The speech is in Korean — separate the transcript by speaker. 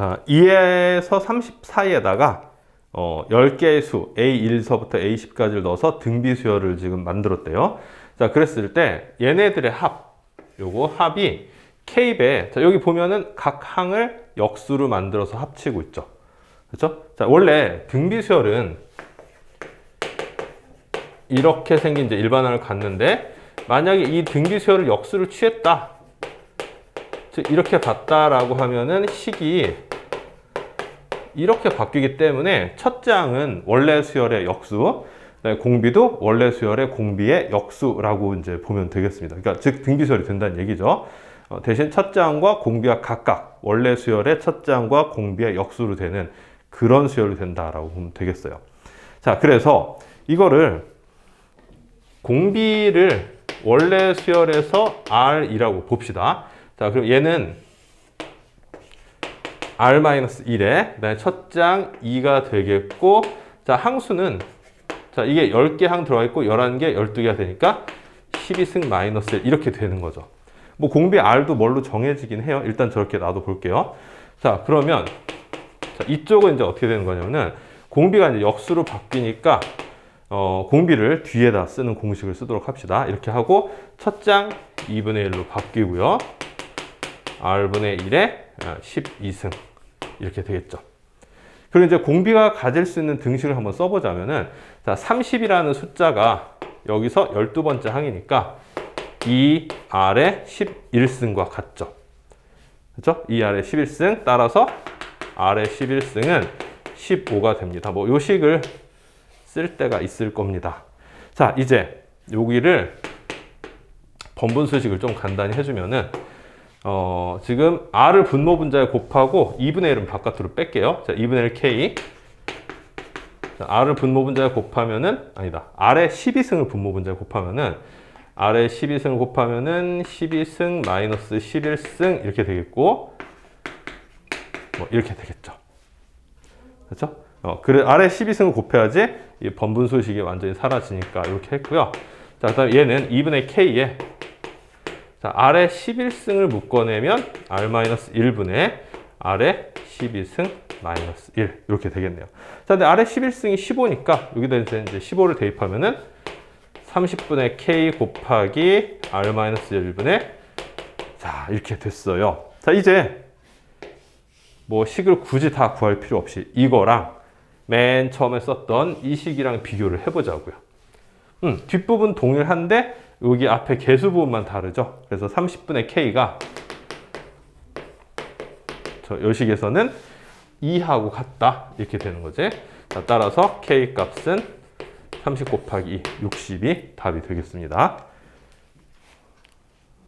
Speaker 1: 자, 2에서 30 사이에다가 어, 10개의 수 A1서부터 A10까지를 넣어서 등비 수열을 지금 만들었대요. 자, 그랬을 때 얘네들의 합, 요거 합이 K배, 자, 여기 보면은 각 항을 역수로 만들어서 합치고 있죠. 그렇죠? 자, 원래 등비 수열은 이렇게 생긴 이제 일반항을 갖는데 만약에 이 등비 수열을 역수를 취했다. 즉 이렇게 봤다라고 하면은 식이 이렇게 바뀌기 때문에 첫 장은 원래 수열의 역수, 공비도 원래 수열의 공비의 역수라고 이제 보면 되겠습니다. 그러니까 즉 등비 수열이 된다는 얘기죠. 어, 대신 첫 장과 공비가 각각 원래 수열의 첫 장과 공비의 역수로 되는 그런 수열이 된다라고 보면 되겠어요. 자, 그래서 이거를 공비를 원래 수열에서 R이라고 봅시다. 자, 그럼 얘는 R-1에 그다음에 첫 장 2가 되겠고 자, 항수는 자, 이게 10개 항 들어가 있고 11개, 12개가 되니까 12승 마이너스 1 이렇게 되는 거죠. 뭐 공비 R도 뭘로 정해지긴 해요. 일단 저렇게 놔둬 볼게요. 자, 그러면 자, 이쪽은 이제 어떻게 되는 거냐면은 공비가 이제 역수로 바뀌니까 어, 공비를 뒤에다 쓰는 공식을 쓰도록 합시다. 이렇게 하고 첫 장 2분의 1로 바뀌고요. R분의 1에 12승 이렇게 되겠죠. 그리고 이제 공비가 가질 수 있는 등식을 한번 써보자면은 자 30이라는 숫자가 여기서 12번째 항이니까 2R의 11승과 같죠. 그렇죠? 2R의 11승 따라서 R의 11승은 15가 됩니다. 뭐 요식을 쓸 때가 있을 겁니다. 자, 이제 여기를 번분수식을 좀 간단히 해주면은 어, 지금 R을 분모 분자에 곱하고 2분의 1은 바깥으로 뺄게요. 자, 2분의 1 K. 자, R을 분모 분자에 곱하면은, 아니다. R의 12승을 분모 분자에 곱하면은, R의 12승을 곱하면은 12승 마이너스 11승 이렇게 되겠고, 뭐, 이렇게 되겠죠. 그렇죠? 어, 그래, R의 12승을 곱해야지 이 번분수식이 완전히 사라지니까 이렇게 했고요. 자, 그 다음에 얘는 2분의 K에 자, R의 11승을 묶어내면 R-1분의 R의 12승 마이너스 1 이렇게 되겠네요. 자, 근데 R의 11승이 15니까 여기다 이제 15를 대입하면은 30분의 K 곱하기 R-1분의 자, 이렇게 됐어요. 자, 이제 뭐 식을 굳이 다 구할 필요 없이 이거랑 맨 처음에 썼던 이 식이랑 비교를 해보자고요. 음, 뒷부분 동일한데 여기 앞에 개수 부분만 다르죠. 그래서 30분의 k가 저 요식에서는 2하고 같다 이렇게 되는 거지. 자, 따라서 k 값은 30 곱하기 2, 60이 답이 되겠습니다.